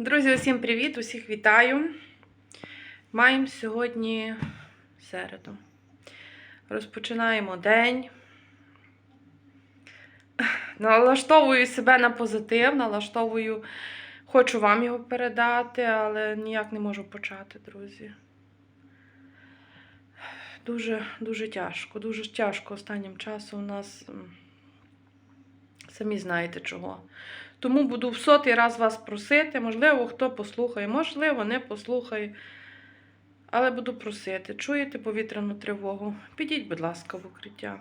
Друзі, усім привіт! Усіх вітаю. Маємо сьогодні середу. Розпочинаємо день. Налаштовую себе на позитив, налаштовую, хочу вам його передати, але ніяк не можу почати, друзі. Дуже, дуже тяжко, дуже тяжко останнім часом у нас. Самі знаєте чого. Тому буду в сотий раз вас просити. Можливо, хто послухає, можливо, не послухає. Але буду просити, чуєте повітряну тривогу? Підіть, будь ласка, в укриття.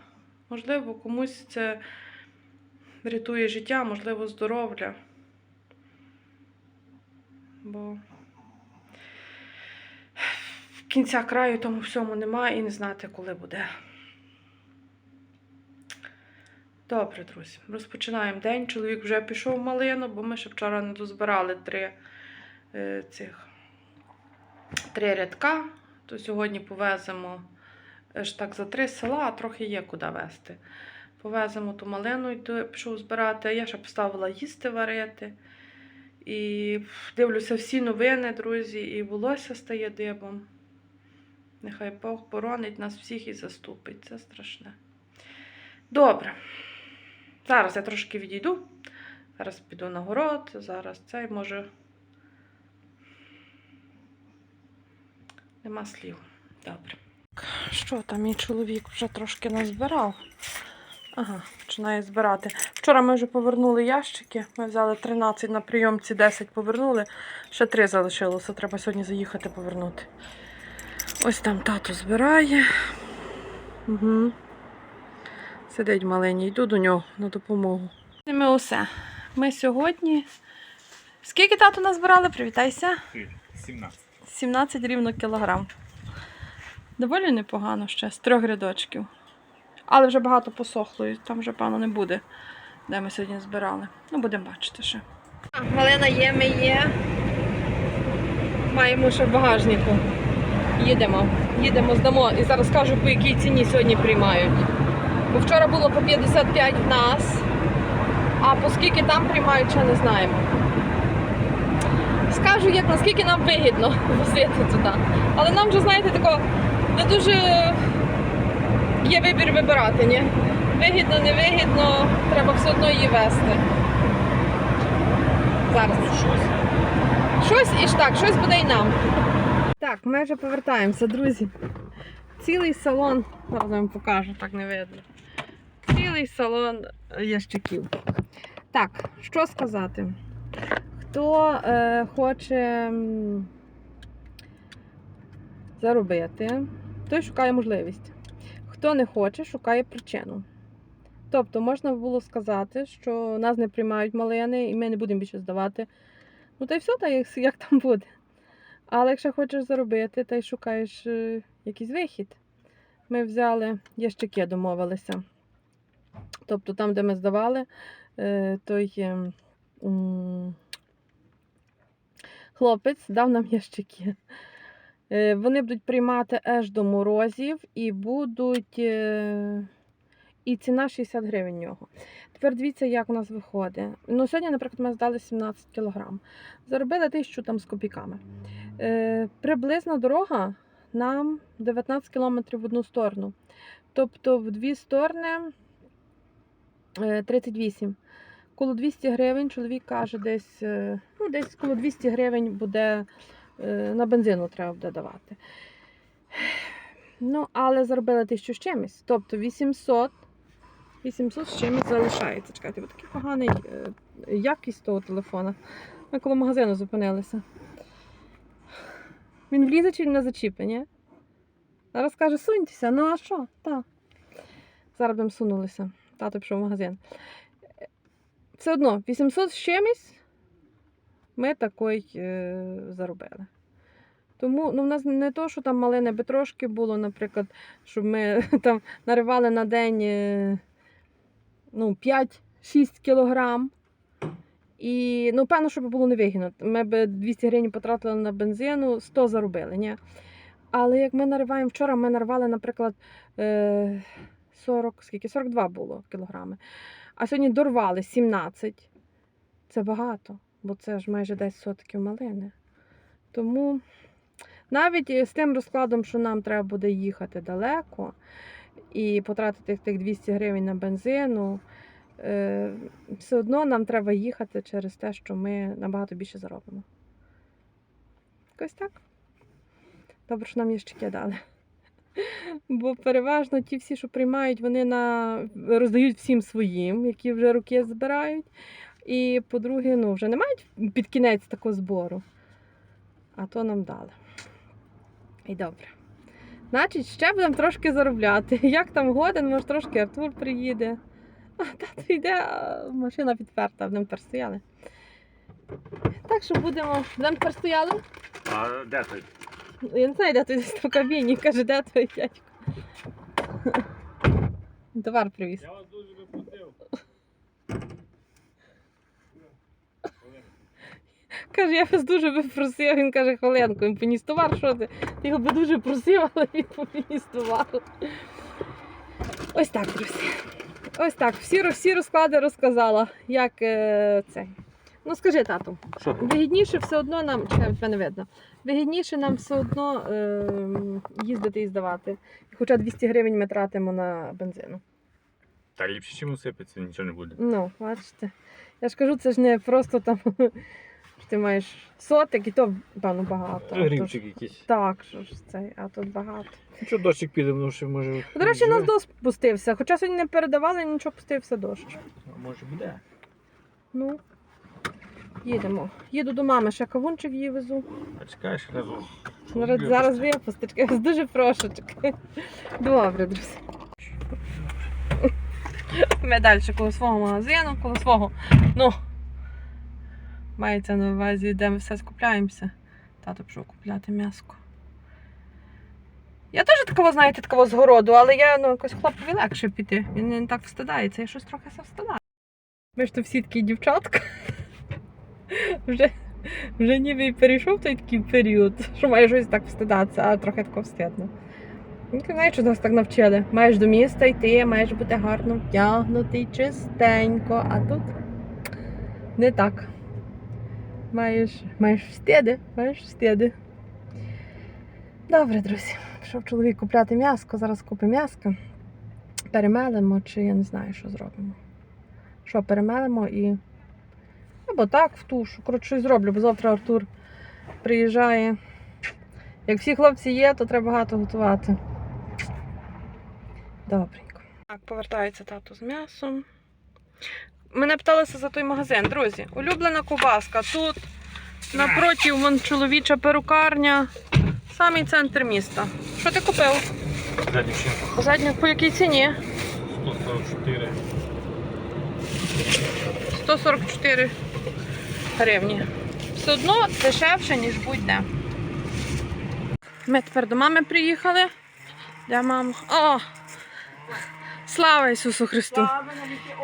Можливо, комусь це рятує життя, можливо, здоров'я. Бо кінця краю тому всьому немає і не знати, коли буде. Добре, друзі, розпочинаємо день. Чоловік вже пішов в малину, бо ми ще вчора не дозбирали три е, цих три рядка. То сьогодні повеземо е, ж так за три села, а трохи є куди везти. Повеземо ту малину, йду, пішов збирати. Я ще поставила їсти варити. І дивлюся всі новини, друзі, і волосся стає дибом. Нехай Бог боронить нас всіх і заступить. Це страшне. Добре. Зараз я трошки відійду. Зараз піду на город, зараз цей може. Нема слів. Добре. Що там мій чоловік вже трошки назбирав? Ага, починає збирати. Вчора ми вже повернули ящики. Ми взяли 13 на прийомці, 10 повернули. Ще 3 залишилося. Треба сьогодні заїхати повернути. Ось там тато збирає. Угу. Сидить маленький, йду до нього на допомогу. Ми усе. Ми сьогодні. Скільки тату назбирали? Привітайся. 17. 17 рівно кілограм. Доволі непогано ще, з трьох рядочків. Але вже багато посохло, і там вже, певно, не буде, де ми сьогодні збирали. Ну, будемо бачити ще. Галина є, ми є. Маємо ще в багажнику. Їдемо. Їдемо, здамо. І зараз скажу, по якій ціні сьогодні приймають. Бо вчора було по 55 в нас, а по скільки там приймають, ще не знаємо. Скажу, як наскільки нам вигідно возити туди. Але нам вже, знаєте, тако не дуже є вибір вибирати, ні? Вигідно, невигідно, треба все одно її вести. Зараз. Щось і ж так, щось буде і нам. Так, ми вже повертаємося, друзі. Цілий салон, зараз вам покажу, так не видно. Цілий салон ящиків. Так, що сказати? Хто е, хоче заробити, той шукає можливість. Хто не хоче, шукає причину. Тобто можна було сказати, що нас не приймають малини і ми не будемо більше здавати. Ну та й все, та як там буде. Але якщо хочеш заробити, та й шукаєш е, якийсь вихід. Ми взяли ящики, домовилися. Тобто там, де ми здавали, е, той е, хлопець дав нам ящики. Е, Вони будуть приймати аж до морозів і будуть. е, І ціна 60 гривень нього. Тепер дивіться, як у нас виходить. Ну, сьогодні, наприклад, ми здали 17 кг. Заробили тисячу там з копійками. Приблизна дорога нам 19 км в одну сторону. Тобто в дві сторони 38. Коло 200 гривень чоловік каже, десь, е, ну, десь коло 200 гривень буде е, на бензину треба буде давати. Ну, але заробили тисячу з чимось. Тобто 800, 800 з чимось залишається. Чекайте, бо такий поганий е, якість того телефона. Ми коло магазину зупинилися. Він влізе чи не зачіпить, Зараз каже, суньтеся, ну а що? Так. Зараз сунулися. Тато пішов в магазин. Все одно, 800 з чимось ми такий е, заробили. Тому ну, в нас не то, що там малини би трошки було, наприклад, щоб ми там наривали на день е, ну, 5-6 кілограм. І, ну, певно, щоб було невигідно. Ми б 200 гривень потратили на бензину, 100 заробили. Ні? Але як ми нариваємо вчора, ми нарвали, наприклад, е, 40, скільки? 42 було кілограми. А сьогодні дорвали 17. Це багато. бо це ж майже 10 сотків малини. Тому навіть з тим розкладом, що нам треба буде їхати далеко і потратити тих 200 гривень на бензину, е, все одно нам треба їхати через те, що ми набагато більше заробимо. Якось так. Добре, що нам ящики дали. Бо переважно ті всі, що приймають, вони на... роздають всім своїм, які вже руки збирають. І по-друге, ну, вже не мають під кінець такого збору. А то нам дали. І добре. Значить, ще будемо трошки заробляти. Як там годин, може трошки Артур приїде. А тато йде, а машина підперта, будемо тепер стояли. Так що будемо. Будемо тепер стояли. А де той? Я не знаю, де той десь в кабіні. Каже, де твій дядько? Товар привіз. Я вас дуже би просив. Каже, я вас дуже би просив. Він каже, хвилинку, він поніс товар, що ти? Ти його би дуже просив, але він поніс товар. Ось так, друзі. Ось так. Всі, всі розклади розказала, як е, цей. Ну скажи, тату, Що? вигідніше все одно нам, чекай, тебе не видно. Вигідніше нам все одно е, їздити і здавати. Хоча 200 гривень ми тратимо на бензину. Та ліпше, чим усипеться, нічого не буде. Ну, бачите. Я ж кажу, це ж не просто там. що Ти маєш сотик, і то певно багато. Грімчик якийсь. Так, що ж цей, а тут багато. Нічого, дощик піде, ну ще може. До речі, у нас дощ пустився. Хоча сьогодні не передавали, нічого пустився дощ. А Може буде. Ну, їдемо. Їду до мами, ще кавунчик її везу. А чекаєш разом. Зараз, зараз випусточки. Я вас дуже прошу. чекай. Добре, друзі. Ми далі коло свого магазину, коло свого. Ну, мається на увазі, де ми все скупляємося. Тато пішов купляти м'яско. Я теж такого, знаєте, такого з городу, але я ну, якось хлопові легше піти. Він не так встидається, я щось трохи се встидаю. Ми ж то всі такі дівчатка. Вже, вже ніби і перейшов той такий період, що має щось так встидатися, а трохи тако встидно. Ну, знаєш, нас так навчили. Маєш до міста йти, маєш бути гарно вдягнутий, чистенько, а тут не так. Маєш, маєш встиди, маєш встиди. Добре, друзі. Пішов чоловік купляти м'яско, зараз купимо м'яско. Перемелимо, чи я не знаю, що зробимо. Що, перемелимо і. Або так, в тушу. Коротше, щось зроблю, бо завтра Артур приїжджає. Як всі хлопці є, то треба багато готувати. Добренько. Так, повертається тато з м'ясом. Мене питалися за той магазин, друзі. Улюблена ковбаска. Тут напроти вон чоловіча перукарня. Самий центр міста. Що ти купив? Задню шинку. Задню по якій ціні? 144. 144 гривні. Все одно дешевше, ніж будь-де. Ми тепер до мами приїхали. Де мама? О! Слава Ісусу Христу!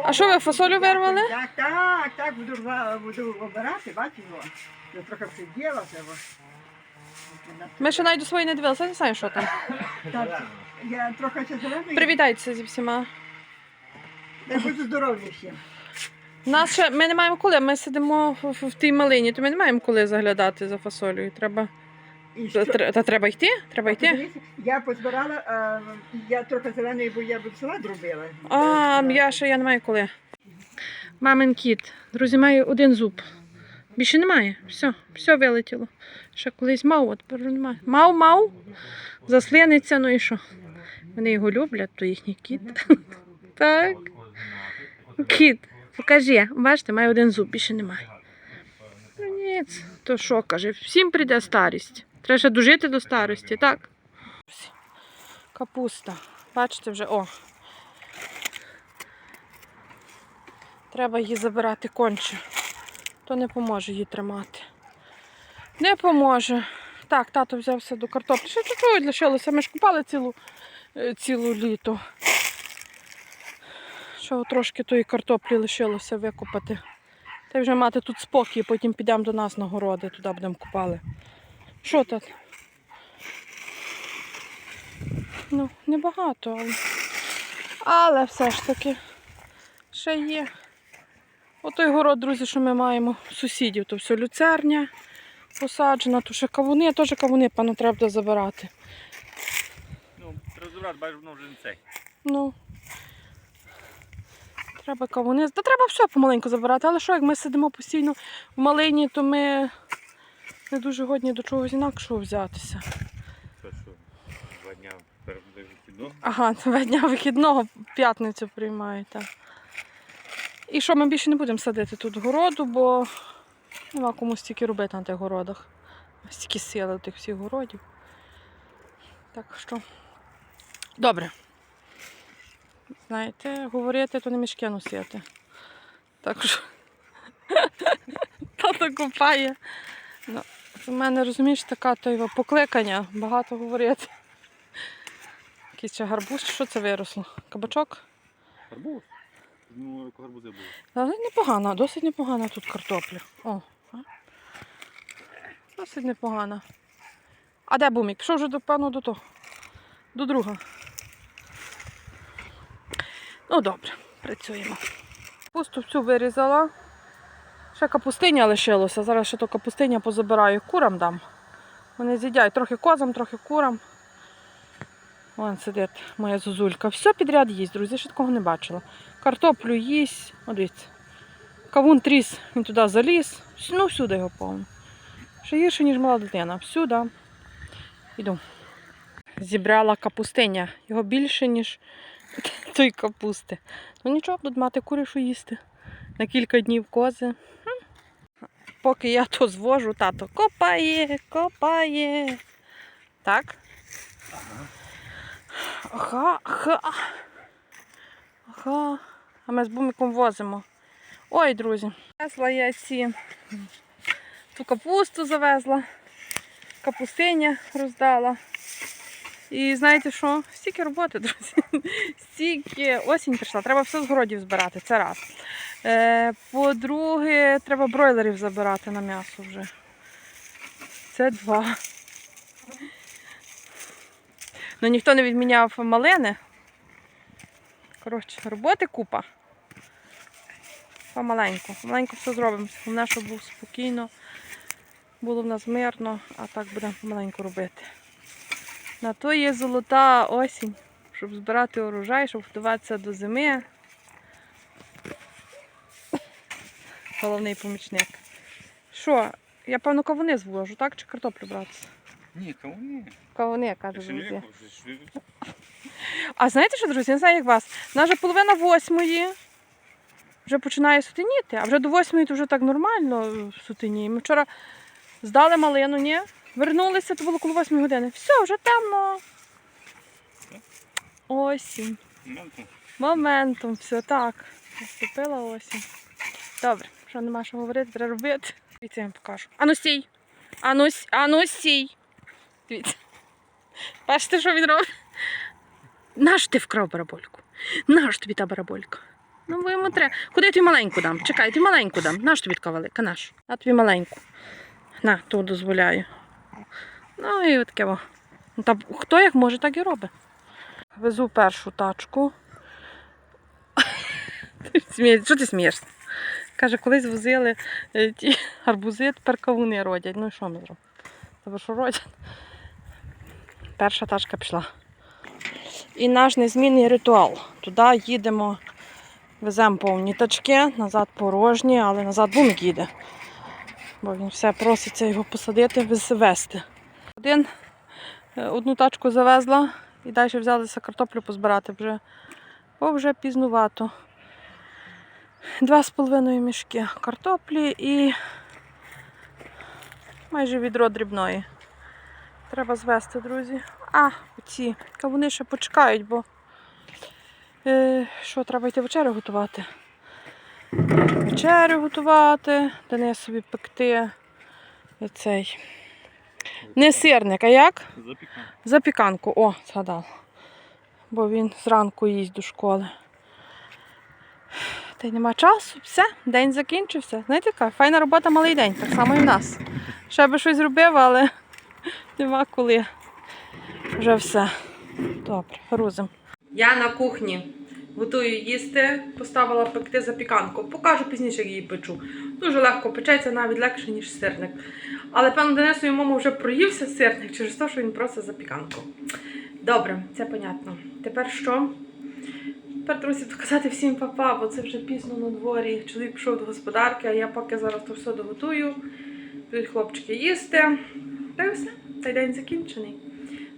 А що ви фасолю вирвали? Так, так, так, буду, буду обирати, бачиш, о. Я трохи приділася. Ми ще навіть до своєї не дивилися, не знаю, що там. Так, я трохи ще зелений. Привітайтеся зі всіма. Дай буду здоров'я всім. Нас ще, ми не маємо коли, ми сидимо в, в, в тій малині, то ми не маємо коли заглядати за фасолею. Треба, І та, що? тре- та треба йти, треба йти. Подивіться, Я позбирала, а, я трохи зелений, бо я б салат робила. А, я ще я не маю коли. Мамин кіт. Друзі, має один зуб. Більше немає. Все, все вилетіло. Ще колись мав, от тепер немає. Мав, мав, заслиниться, ну і що? Вони його люблять, то їхній кіт. Так. Кіт, покажи. Бачите, має один зуб, більше немає. Ну ніц, то що каже, всім прийде старість. Треба ще дожити до старості, так? Капуста. Бачите вже, о, Треба її забирати конче. То не поможе її тримати. Не поможе. Так, тато взявся до картоплі. Ще чуть-чуть лишилося. Ми ж купали цілу, е, цілу літо. Ще от трошки тої картоплі лишилося викопати. Та вже мати тут спокій, потім підемо до нас на городи, туди будемо купали. Що тут? Ну, небагато, але. Але все ж таки ще є. Отой город, друзі, що ми маємо сусідів, то все люцерня посаджена, то ще кавуни, теж кавуни, певно, треба забирати. Ну, розбирати, бачиш, воно вже не цей. Ну. Треба кавуни. Та треба все помаленьку забирати. Але що, як ми сидимо постійно в малині, то ми не дуже годні до чогось інакшого взятися. Це що, два дня вихідного. Ага, два дня вихідного п'ятницю приймають. І що, ми більше не будемо садити тут городу, бо нема кому стільки робити на тих городах. Стільки сили тих всіх городів. Так що. Добре. Знаєте, говорити, то не мішки носити. Так що. Тато копає. Ну, у мене, розумієш, така то його покликання, багато говорити. Якийсь ще гарбуз, що це виросло? Кабачок? Гарбуз? Ну, гарбузи були. Але непогана, досить непогана тут картопля. О, а? Досить непогана. А де бумік? Пішов вже до певно до того. До друга. Ну добре, працюємо. Капусту всю вирізала. Ще капустиня лишилося. Зараз ще то капустиня позабираю. Курам дам. Вони з'їдять трохи козам, трохи курам. Вон сидить моя зозулька. Все підряд їсть, друзі, ще такого не бачила. Картоплю їсть. О, дивіться. Кавун тріс, він туди заліз. Ну, всюди його повно. Ще гірше, ніж мала дитина. Всюди. Іду. Зібрала капустиня. Його більше, ніж той капусти. Ну нічого, будуть мати кури, їсти. На кілька днів кози. Поки я то звожу, тато копає, копає. Так? Ага, ага. Ага. А ми з бумиком возимо. Ой, друзі. Завезла я ці. Ту капусту завезла. Капустиня роздала. І знаєте що? Стільки роботи, друзі. Стільки осінь прийшла. Треба все з городів збирати. Це раз. Е, по-друге, треба бройлерів забирати на м'ясо вже. Це два. Ну ніхто не відміняв малини. Коротше, роботи купа. Помаленьку. Помаленьку все зробимо. Головне, щоб був спокійно, було в нас мирно, а так будемо помаленьку робити. На то є золота осінь, щоб збирати урожай, щоб готуватися до зими. Головний помічник. Що, я певно кавуни звожу, так? Чи картоплю братися? Ні, кому ні. Кавуни, каже друзі. А знаєте що, друзі, не знаю, як вас. У нас вже половина восьмої вже починає сутеніти, а вже до восьмої то вже так нормально е, сутеніє. Ми вчора здали малину, ні? Вернулися, то було коло восьмої години. Все, вже темно. Осінь. Моментом, все так. Наступила осінь. Добре, що нема що говорити, треба робити. Дивіться, я вам покажу. Ану стій! Ану, ану стій! Дивіться. Бачите, що він робить? Наш ти вкрав барабольку? Наш тобі та бараболька? Ну, бо йому треба. Куди я тобі маленьку дам? Чекай, я тобі маленьку дам. Наш тобі така велика, наш. На тобі маленьку. На, то дозволяю. Ну і от таке. Ну, Та хто як може, так і робить. Везу першу тачку. Що ти смієшся? Каже, колись возили е, ті гарбузи, тепер кавуни родять. Ну і що ми зробимо? Тебе що родять? Перша тачка пішла. І наш незмінний ритуал. Туди їдемо, веземо повні тачки, назад порожні, але назад бумик їде. Бо він все проситься його посадити, везти. Один, е, одну тачку завезла і далі взялися картоплю позбирати вже, бо вже пізнувато. Два з половиною мішки картоплі і майже відро дрібної. Треба звести, друзі. А, оці кавуни ще почекають, бо е, що, треба йти вечерю готувати. Вечерю готувати, Денис собі пекти і цей. Не сирник, а як? запікано. Запіканку, о, згадав. Бо він зранку їсть до школи. Та й нема часу, все, день закінчився. Знаєте, яка файна робота малий день, так само і в нас. Ще би щось зробив, але нема коли. Вже все. Добре, грузимо. Я на кухні. Готую їсти, поставила пекти запіканку. Покажу пізніше, як її печу. Дуже легко печеться, навіть легше, ніж сирник. Але певно Денисові мама вже проївся сирник через те, що він просить запіканку. Добре, це понятно. Тепер що? Тепер, друзі, доказати всім папа, бо це вже пізно на дворі. Чоловік пішов до господарки, а я поки зараз то все доготую. Будуть хлопчики їсти. Та й все, цей день закінчений.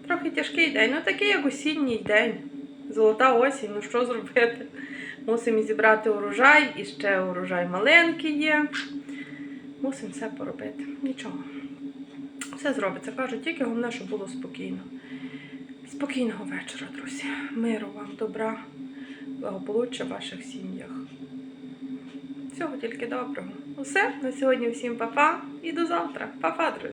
Трохи тяжкий день, ну такий як осінній день. Золота осінь, ну що зробити? Мусимо зібрати урожай, і ще урожай маленький є. Мусимо все поробити. Нічого. Все зробиться. Кажу, тільки головне, щоб було спокійно. Спокійного вечора, друзі. Миру вам, добра, благополуччя в ваших сім'ях. Всього тільки доброго. Усе на сьогодні всім па-па і до завтра. Па-па, друзі.